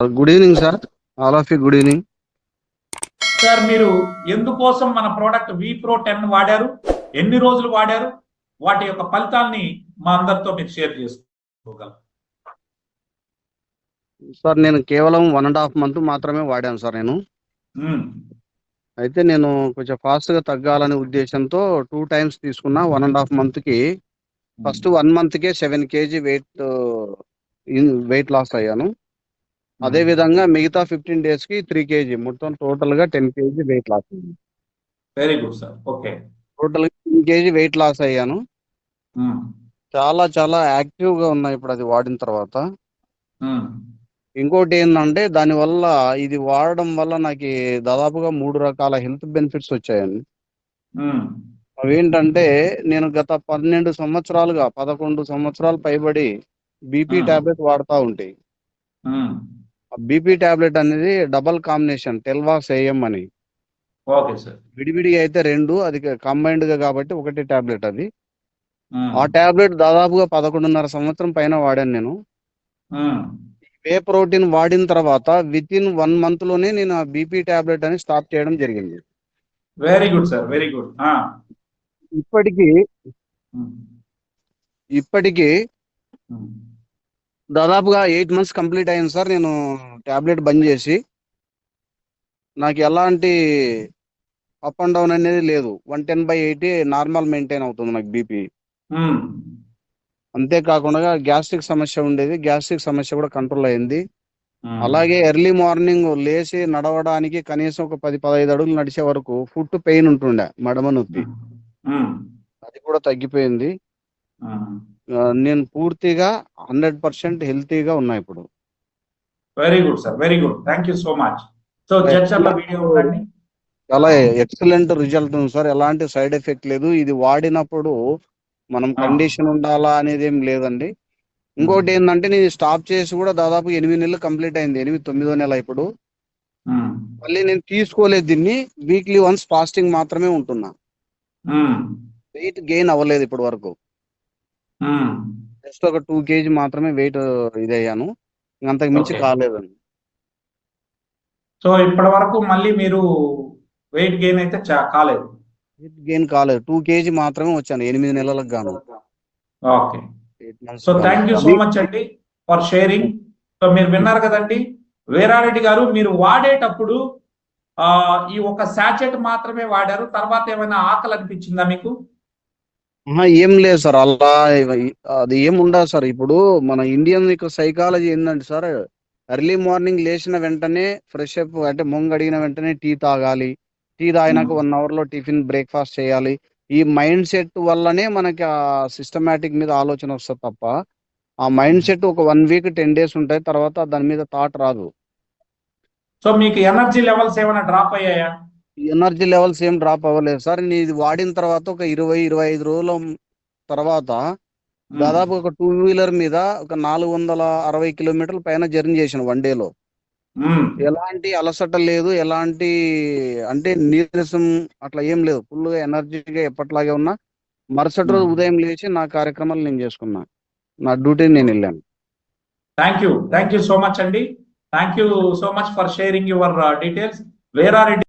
Good evening sir all of you good evening sir మీరు ఎందుకోసం మన ప్రోడక్ట్ వి pro ten వాడారు? ఎన్ని రోజులు వాడారు? వాటి యొక్క ఫలితాల్ని మా అందరితో మీరు షేర్ చేసుకోగలరు? సార్ నేను కేవలం వన్ అండ్ హాఫ్ మంత్ మాత్రమే వాడాను సార్ నేను. ఉమ్, అయితే నేను కొంచెం fast గా తగ్గాలనే ఉద్దేశంతో టూ టైమ్స్ తీసుకున్నా వన్ అండ్ హాఫ్ మంత్కి first one మంత్కే seven KG weight weight loss అయ్యాను. అదే విధంగా మిగతా ఫిఫ్టీన్కి త్రీ కేజీ మొత్తం total గా ten KG weight loss. Very good sir. Okay. టోటల్గా టెన్ కేజీ వెయిట్ లాస్ అయ్యాను. చాలా చాలా యాక్టివ్గా ఉన్నా ఇప్పుడు అది వాడిన తర్వాత. ఇంకోటి ఏంటంటే దానివల్ల ఇది వాడడం వల్ల నాకు దాదాపుగా మూడు రకాల హెల్త్ బెనిఫిట్స్ వచ్చాయండి. ఉమ్, అవేంటంటే నేను గత పన్నెండు సంవత్సరాలుగా పదకొండు సంవత్సరాలు పైబడి బీపీ. టాబ్లెట్ వాడుతూ ఉంటాయి బీపీ టాబ్లెట్ అనేది డబల్ కాంబినేషన్ టెల్వాస్ ఏఎం అని. Okay sir. విడివిడిగా అయితే రెండు అది కంబైన్డ్గా కాబట్టి ఒకటి టాబ్లెట్ అది. ఆ టాబ్లెట్ దాదాపుగా పదకొండున్నర సంవత్సరం పైన వాడాను నేను. వే ప్రోటీన్ వాడిన తర్వాత విత్ ఇన్ వన్ మంత్లోనే నేను ఆ బీపీ టాబ్లెట్ అని స్టాప్ చేయడం జరిగింది. Very good sir very good. ఇప్పటికీ ఇప్పటికీ దాదాపుగా ఎయిట్ మంత్స్ కంప్లీట్ అయింది సార్ నేను టాబ్లెట్ బంద్ చేసి. నాకు ఎలాంటి అప్ అండ్ డౌన్ అనేది లేదు. One ten by eighty normal maintain అవుతుంది నాకు బీపీ. అంతేకాకుండా గ్యాస్ట్రిక్ సమస్య ఉండేది. గ్యాస్ట్రిక్ సమస్య కూడా కంట్రోల్ అయింది. అలాగే ఎర్లీ మార్నింగ్ లేచి నడవడానికి కనీసం ఒక పది పదహైదు అడుగులు నడిచే వరకు ఫుట్ పెయిన్ ఉంటుండే మడమ నొప్పి. అది కూడా తగ్గిపోయింది. నేను పూర్తిగా హండ్రెడ్ పర్సెంట్ హెల్తీగా ఉన్నా ఇప్పుడు. Very good sir very good thank you so much so video చాలా ఎక్సలెంట్ రిజల్ట్ ఉంది సార్ ఎలాంటి సైడ్ ఎఫెక్ట్ లేదు. ఇది వాడినప్పుడు మనం. కండిషన్ ఉండాలా అనేది ఏం లేదండి. ఇంకోటి ఏంటంటే నేను స్టాప్ చేసి కూడా దాదాపు ఎనిమిది నెలలు కంప్లీట్ అయింది. ఎనిమిది తొమ్మిదో నెల ఇప్పుడు. ఉమ్, మళ్ళీ నేను తీసుకోలేదు దీన్ని. వీక్లీ వన్స్ ఫాస్టింగ్ మాత్రమే ఉంటున్నా. వెయిట్ గెయిన్ అవ్వలేదు ఇప్పటి వరకు. జస్ట్ ఒక టూ కేజీ మాత్రమే వెయిట్ ఇదయ్యాను. అంతకు మించి. కాలేదండి. సో ఇప్పటి వరకు మళ్ళీ మీరు వెయిట్ గెయిన్ అయితే చా- కాలేదు. వెయిట్ గెయిన్ కాలేదు. టూ కేజీ మాత్రమే వచ్చాను ఎనిమిది నెలలకు గాను. Okay. So. Thank you so much అండి ఫర్ షేరింగ్. సో మీరు విన్నారు కదండి వీరారెడ్డి గారు మీరు వాడేటప్పుడు ఆ ఈ ఒక శాచెట్ మాత్రమే వాడారు. తర్వాత ఏమైనా ఆకలి అనిపించిందా మీకు? ఏం లేదు సార్. అలా అది ఏం ఉండదు సార్. ఇప్పుడు మన ఇండియన్ యొక్క సైకాలజీ ఏంటంటే సార్ ఎర్లీ మార్నింగ్ లేచిన వెంటనే ఫ్రెష్ అప్ అంటే మొంగ అడిగిన వెంటనే టీ తాగాలి. టీ తాగినాక. వన్ అవర్లో టిఫిన్ బ్రేక్ఫాస్ట్ చేయాలి. ఈ మైండ్ సెట్ వల్లనే మనకి ఆ సిస్టమేటిక్ మీద ఆలోచన వస్తుంది తప్ప ఆ మైండ్ సెట్ ఒక వన్ వీక్ టెన్ డేస్ ఉంటాయి. తర్వాత దాని మీద థాట్ రాదు. సో మీకు ఎనర్జీ లెవెల్స్ ఏమైనా డ్రాప్ అయ్యాయా? ఎనర్జీ లెవెల్స్ ఏం డ్రాప్ అవ్వలేదు. సార్ నేను ఇది వాడిన తర్వాత ఒక ఇరవై ఇరవై ఐదు రోజుల తర్వాత దాదాపు ఒక టూ వీలర్ మీద ఒక నాలుగు వందల అరవై కిలోమీటర్ల పైన జర్నీ చేసిన వన్ డేలో. ఎలాంటి అలసట లేదు ఎలాంటి అంటే నీరసం అట్లా ఏం లేదు. ఫుల్గా ఎనర్జీగా ఎప్పట్లాగే ఉన్నా మరుసటి రోజు. ఉదయం లేచి నా కార్యక్రమాలు నేను చేసుకున్నా. నా డ్యూటీని నేను వెళ్ళాను. Thank you thank you so much అండి. Thank you so much for sharing your details. Veerareddy